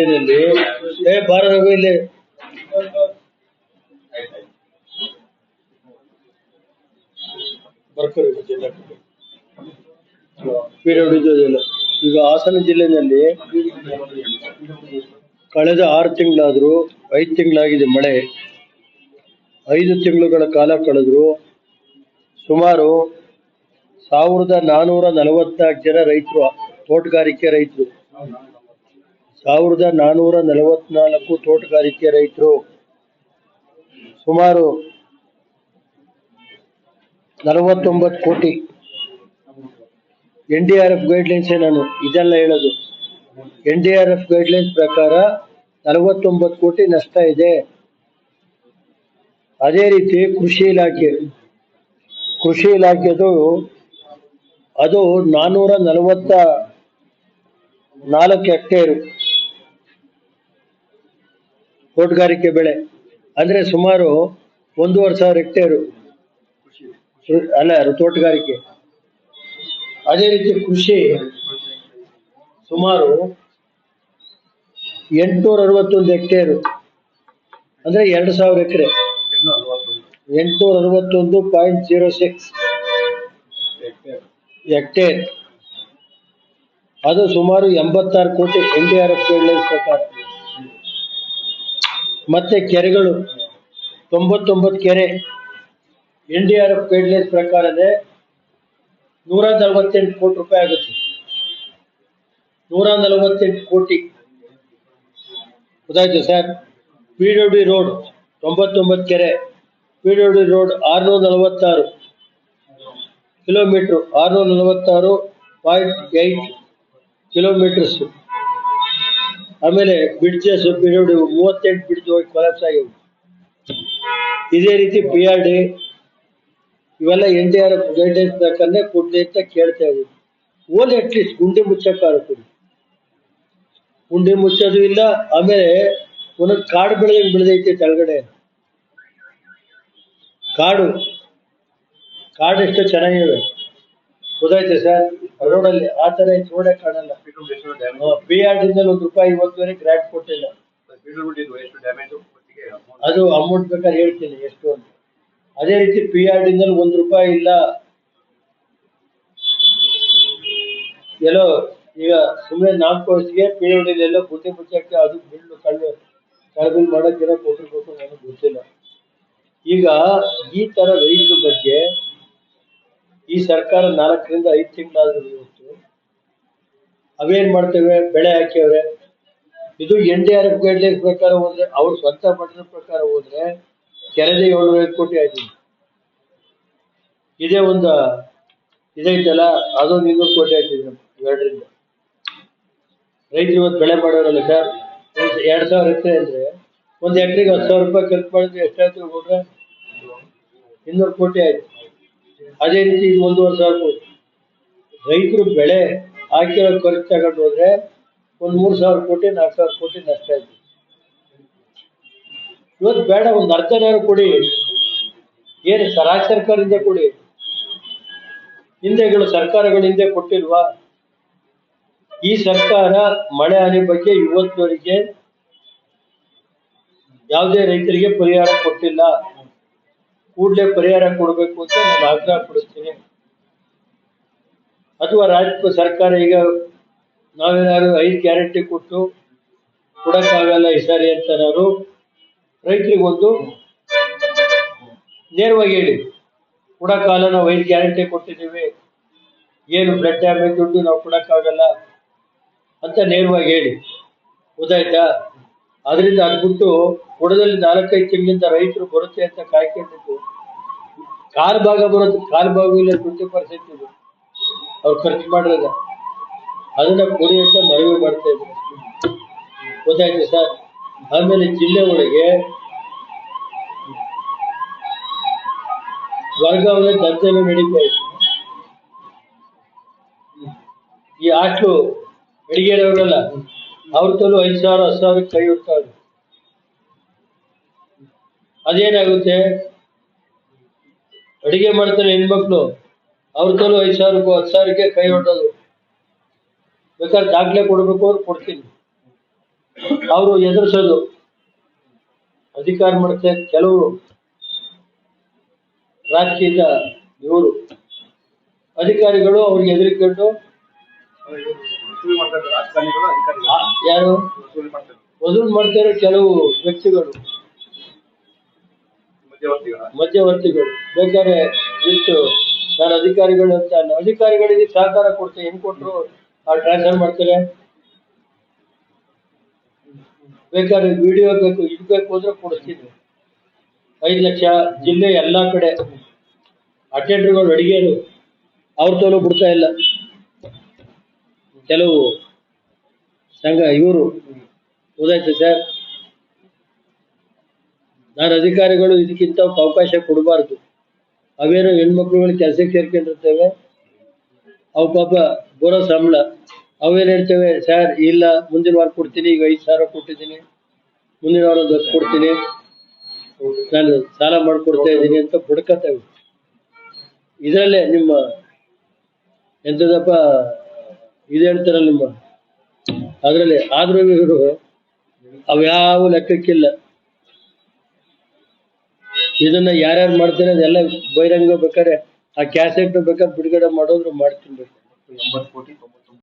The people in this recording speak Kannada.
ಇಲ್ಲಿ. ಈಗ ಹಾಸನ ಜಿಲ್ಲೆಯಲ್ಲಿ ಕಳೆದ ಆರು ತಿಂಗಳಾದ್ರೂ ಐದು ತಿಂಗಳಾಗಿದೆ ಮಳೆ. ಐದು ತಿಂಗಳುಗಳ ಕಾಲ ಕಳೆದ್ರು ಸುಮಾರು ಸಾವಿರದ ನಾನೂರ ನಲವತ್ನಾಲ್ಕು ಜನ ರೈತರು ತೋಟಗಾರಿಕೆ ರೈತರು. ಸಾವಿರದ ನಾನೂರ ನಲವತ್ನಾಲ್ಕು ತೋಟಗಾರಿಕೆ ರೈತರು ಸುಮಾರು ನಲವತ್ತೊಂಬತ್ತು ಕೋಟಿ N D R F guidelines ನಾನು ಇದೆಲ್ಲ ಹೇಳೋದು. N D R F guidelines ಪ್ರಕಾರ ನಲವತ್ತೊಂಬತ್ತು ಕೋಟಿ ನಷ್ಟ ಇದೆ. ಅದೇ ರೀತಿ ಕೃಷಿ ಇಲಾಖೆ, ಕೃಷಿ ಇಲಾಖೆದು ಅದು ನಾನ್ನೂರ ನಲವತ್ತ ನಾಲ್ಕು ಹೆಕ್ಟೇರು. ತೋಟಗಾರಿಕೆ ಬೆಳೆ. ಅಂದ್ರೆ ಸುಮಾರು ಒಂದೂವರೆ ಸಾವಿರ ಹೆಕ್ಟೇರು ಅಲ್ಲ ತೋಟಗಾರಿಕೆ. ಅದೇ ರೀತಿ ಕೃಷಿ ಸುಮಾರು ಎಂಟುನೂರ ಅರವತ್ತೊಂದು ಹೆಕ್ಟೇರು. ಅಂದ್ರೆ ಎರಡು ಸಾವಿರ ಎಕರೆ. ಎಂಟುನೂರ ಅರವತ್ತೊಂದು ಪಾಯಿಂಟ್ ಜೀರೋ ಸಿಕ್ಸ್ ಹೆಕ್ಟೇರ್. ಅದು ಸುಮಾರು ಎಂಬತ್ತಾರು ಕೋಟಿ ಎನ್ ಡಿ ಆರ್ ಎಫ್ ಪ್ರಕಾರ. ಮತ್ತೆ ಕೆರೆಗಳು. ತೊಂಬತ್ತೊಂಬತ್ತು ಕೆರೆ. N D R F guidelines ಪ್ರಕಾರದೇ ನೂರ ನಲವತ್ತೆಂಟು ಕೋಟಿ ರೂಪಾಯಿ ಆಗುತ್ತೆ. ನೂರ ನಲವತ್ತೆಂಟು ಕೋಟಿ. ಗೊತ್ತಾಯ್ತು ಸರ್? ಪಿ ಡಿ ರೋಡ್, ತೊಂಬತ್ತೊಂಬತ್ತು ಕೆರೆ. ಪಿ ಡಿ ರೋಡ್ ಆರುನೂರ ನಲವತ್ತಾರು ಕಿಲೋಮೀಟ್ರು ಆರುನೂರ ನಲವತ್ತಾರು ಪಾಯಿಂಟ್ ಏಯ್ಟ್ ಕಿಲೋಮೀಟರ್ಸ್. ಆಮೇಲೆ ಬ್ರಿಡ್ಜಸ್ ಪಿ ಡಬ್ಲ್ಯೂ ಡಿ ಮೂವತ್ತೆಂಟು ಬ್ರಿಡ್ಜ್ ಹೋಗಿ ಕೊಲಾಪ್ಸ್ ಆಗಿವೆ. ಇದೇ ರೀತಿ ಪಿ ಆರ್ ಡಿ ಇವೆಲ್ಲ N D R F guidelines ಪ್ರಕಾರನೇ ಕೊಡ್ಲಿ ಅಂತ ಕೇಳ್ತಾ ಇದೀವಿ. ಓಲ್ ಅಟ್ಲೀಸ್ಟ್ ಗುಂಡಿ ಮುಚ್ಚಕ್ಕಾರು ಗುಂಡಿ ಮುಚ್ಚೋದು ಇಲ್ಲ, ಆಮೇಲೆ ಒಂದೊಂದು ಕಾಡು ಬೆಳೆದಂಗೆ ಬೆಳೆದೈತೆ ಕೆಳಗಡೆ. ಕಾಡು ಕಾಡು ಎಷ್ಟು ಚೆನ್ನಾಗಿವೆ ಗೊತ್ತಾಯ್ತು ಸರ್? ರೋಡಲ್ಲಿ ಆ ಥರ ರೋಡೇ ಕಾಣಲ್ಲ. ಪಿ ಆರ್ ಡಿಂದಲ್ಲಿ ಒಂದು ರೂಪಾಯಿ ಇವತ್ತುವರೆ ಗ್ರಾಂಟ್ ಕೊಟ್ಟಿಲ್ಲ. ಅದು ಅಮೌಂಟ್ ಬೇಕಾದ್ರೆ ಹೇಳ್ತೀನಿ ಎಷ್ಟು ಅಂತ. ಅದೇ ರೀತಿ ಪಿ ಆರ್ ಡಿಂದಲ್ಲಿ ಒಂದ್ ರೂಪಾಯಿ ಇಲ್ಲ. ಎಲ್ಲೋ ಈಗ ಸುಮ್ಮನೆ ನಾಲ್ಕು ವರ್ಷಕ್ಕೆ ಪಿ ಆರ್ ಡಿ ಎಲ್ಲೋ ಬುದ್ಧಿ ಮುಚ್ಚಕ್ಕೆ ಅದು ಬಿಲ್ಲು ಕಳ್ಳು ಕಳ್ಬಿಲ್ ಮಾಡೋಕೆ ಏನೋ ಕೊಟ್ಟಿರ್ಬೇಕು ನನಗೆ ಗೊತ್ತಿಲ್ಲ. ಈಗ ಈ ತರ ರೈತರ ಬಗ್ಗೆ ಈ ಸರ್ಕಾರ ನಾಲ್ಕರಿಂದ ಐದು ತಿಂಗಳಾದ್ರೂ ಇವತ್ತು ಅವೇನ್ ಮಾಡ್ತೇವೆ? ಬೆಳೆ ಹಾಕಿವ್ರೆ. ಇದು N D R F guidelines ಪ್ರಕಾರ ಹೋದ್ರೆ, ಅವ್ರ ಸ್ವಂತ ಮಟ್ಟದ ಪ್ರಕಾರ ಹೋದ್ರೆ ಕೆರೆದೇ ಏಳ್ನೂರ ಕೋಟಿ ಆಯ್ತು. ಇದೇ ಒಂದು ಇದೈತಲ್ಲ, ಅದೊಂದು ಇನ್ನೂರು ಕೋಟಿ ಆಯ್ತಿದೆ ಎರಡರಿಂದ. ರೈತರು ಇವತ್ತು ಬೆಳೆ ಮಾಡೋರಲ್ಲ ಸರ್? ಎರಡ್ ಸಾವಿರ ಎಕರೆ ಅಂದ್ರೆ ಒಂದು ಎಕರೆಗೆ ಹತ್ತು ಸಾವಿರ ರೂಪಾಯಿ ಖರ್ಚು ಮಾಡಿದ್ರೆ ಎಷ್ಟಾಯ್ತು ಹೋದ್ರೆ? ಇನ್ನೂರು ಕೋಟಿ ಆಯ್ತು. ಅದೇ ರೀತಿ ಇದು ಒಂದೂವರೆ ಸಾವಿರ ಕೋಟಿ ರೈತರು ಬೆಳೆ ಹಾಕಿರೋ ಖರ್ಚು ತಗೊಂಡು ಹೋದ್ರೆ ಒಂದು ಮೂರು ಸಾವಿರ ಕೋಟಿ, ನಾಲ್ಕು ಸಾವಿರ ಕೋಟಿ ನಷ್ಟ ಆಯ್ತು. ಇವತ್ತು ಬೇಡ, ಒಂದು ಅರ್ಧನಾರು ಕೊಡಿ. ಏನು ರಾಜ್ಯ ಸರ್ಕಾರದಿಂದ ಕೊಡಿ. ಹಿಂದೆಗಳು ಸರ್ಕಾರಗಳು ಹಿಂದೆ ಕೊಟ್ಟಿಲ್ವಾ? ಈ ಸರ್ಕಾರ ಮಳೆ ಹಾನಿ ಬಗ್ಗೆ ಇವತ್ತುವರೆಗೆ ಯಾವುದೇ ರೈತರಿಗೆ ಪರಿಹಾರ ಕೊಟ್ಟಿಲ್ಲ. ಕೂಡಲೇ ಪರಿಹಾರ ಕೊಡಬೇಕು ಅಂತ ನಾನು ಆಗ್ರಹ ಪಡಿಸ್ತೀನಿ. ಅಥವಾ ರಾಜ್ಯ ಸರ್ಕಾರ ಈಗ ನಾವೇನಾದ್ರು ಐದು ಗ್ಯಾರಂಟಿ ಕೊಟ್ಟು ಕೊಡಕ್ಕಾಗಲ್ಲ ಈ ಸಾರಿ ಅಂತ ನಾನು ರೈತರಿಗೊಂದು ನೇರವಾಗಿ ಹೇಳಿ. ಕೊಡೋಕ್ಕಾಗಲ್ಲ ನಾವು ಐದು ಗ್ಯಾರಂಟಿ ಕೊಟ್ಟಿದ್ದೀವಿ. ಏನು ಬ್ಲಡ್ ಡ್ಯಾಮೇಜ್ ದುಡ್ಡು ನಾವು ಕೊಡಕ್ಕಾಗಲ್ಲ ಅಂತ ನೇರವಾಗಿ ಹೇಳಿ. ಗೊತ್ತಾಯ್ತಾ? ಅದರಿಂದ ಅದ್ಬಿಟ್ಟು ಕೊಡದಲ್ಲಿ ನಾಲ್ಕೈದು ತಿಂಗಳಿಂದ ರೈತರು ಬರುತ್ತೆ ಅಂತ ಕಾಯ್ಕೊಂಡಿದ್ದು. ಕಾಲ್ ಭಾಗ ಬರುತ್ತೆ ಕಾಲು ಭಾಗ ಇಲ್ಲ ಟ್ವೆಂಟಿ ಪರ್ಸೆಂಟ್ ಇದು. ಅವ್ರು ಖರ್ಚು ಮಾಡಿದಾಗ ಅದನ್ನ ಕೊಡಿ ಅಂತ ಮನವಿ ಮಾಡ್ತಾ ಇದ್ರು. ಗೊತ್ತಾಯ್ತು ಸರ್? ಆಮೇಲೆ ಜಿಲ್ಲೆ ಒಳಗೆ ವರ್ಗಾವಣೆ ದಂಧೆನೂ ನಡೀತಾ ಇತ್ತು. ಈ ಆಟು ಅಡಿಗೆರವರಲ್ಲ ಅವ್ರ ತಲೂ ಐದು ಸಾವಿರ, ಹತ್ತು ಸಾವಿರ ಕೈ ಹೊಡ್ತಾರೆ ಅದೇನಾಗುತ್ತೆ? ಅಡಿಗೆ ಮಾಡ್ತಾರೆ ಹೆಣ್ಮಕ್ಳು. ಅವ್ರ ತಲೂ ಐದು ಸಾವಿರಕ್ಕೂ ಹತ್ತು ಸಾವಿರಕ್ಕೆ ಕೈ ಹೊಡೋದು ಬೇಕಾದ್ರೆ ದಾಖಲೆ ಕೊಡ್ಬೇಕು ಅವ್ರು ಕೊಡ್ತೀನಿ. ಅವರು ಎದುರಿಸೋದು. ಅಧಿಕಾರ ಮಾಡುತ್ತೆ ಕೆಲವು ರಾಜಕೀಯದ ಇವರು. ಅಧಿಕಾರಿಗಳು ಅವ್ರಿಗೆ ಎದುರಿಕೊಂಡು ಯಾರು? ವಸೂಲ್ ಮಾಡ್ತಾರೆ ಕೆಲವು ವ್ಯಕ್ತಿಗಳು. ಮಧ್ಯವರ್ತಿಗಳ. ಬೇಕಾದ್ರೆ ಇಷ್ಟು ನಾನು ಅಧಿಕಾರಿಗಳು ಅಂತ ಅಧಿಕಾರಿಗಳಿಗೆ ಸಹಕಾರ ಕೊಡ್ತೇನೆ ಹೆಂಗ್ ಕೊಟ್ಟರು ಅವ್ರು ಟ್ರಾನ್ಸ್ಫರ್ ಮಾಡ್ತಾರೆ? ಬೇಕಾದ್ರೆ ವಿಡಿಯೋ ಬೇಕು ಇದು ಬೇಕು ಅಂದ್ರೆ ಕೊಡಿಸ್ತಿದ್ರು ಐದು ಲಕ್ಷ ಜಿಲ್ಲೆ ಎಲ್ಲಾ ಕಡೆ. ಅಟೆಂಡರ್ಗಳು ಅಡಿಗೆರು ಅವ್ರ ತೋಲು ಬಿಡ್ತಾ ಇಲ್ಲ. ಕೆಲವು ಸಂಘ ಇವರು ಗೊತ್ತಾಯ್ತು ಸರ್. ನಾನು ಅಧಿಕಾರಿಗಳು ಇದಕ್ಕಿಂತ ಅವಕಾಶ ಕೊಡಬಾರ್ದು. ಅವೇನೋ ಹೆಣ್ಮಕ್ಳುಗಳು ಕೆಲಸಕ್ಕೆ ಸೇರ್ಕೊಂಡಿರ್ತೇವೆ. ಅವು ಪಾಪ ಬರೋ ಸಂಬಳ. ಅವೇನ್ ಹೇಳ್ತೇವೆ, ಸರ್, ಇಲ್ಲ, ಮುಂದಿನ ವಾರ ಕೊಡ್ತೀನಿ, ಈಗ ಐದು ಸಾವಿರ ಕೊಟ್ಟಿದ್ದೀನಿ. ಮುಂದಿನ ವಾರ ಹತ್ತು ಕೊಡ್ತೀನಿ. ನಾನು ಸಾಲ ಮಾಡ್ಕೊಡ್ತಾ ಇದ್ದೀನಿ ಅಂತ ಬುಡ್ಕತ್ತೇವೆ ಇದರಲ್ಲೇ ನಿಮ್ಮ ಎಂತದಪ್ಪ ಇದು ಹೇಳ್ತಾರಲ್ಲ ನಿಮ್ಮ? ಅದರಲ್ಲಿ ಆದರೂ ಇವರು ಅವ್ಯಾವ ಲೆಕ್ಕಕ್ಕಿಲ್ಲ. ಇದನ್ನ ಯಾರ್ಯಾರು ಮಾಡ್ತಾರೆ ಅದೆಲ್ಲ ಬಹಿರಂಗ ಬೇಕಾದ್ರೆ ಆ ಕ್ಯಾಸೆಟ್ ಬೇಕಾದ್ರೆ ಬಿಡುಗಡೆ ಮಾಡೋದ್ರು ಮಾಡ್ತೀನಿ. ಎಂಬತ್ತು ಕೋಟಿ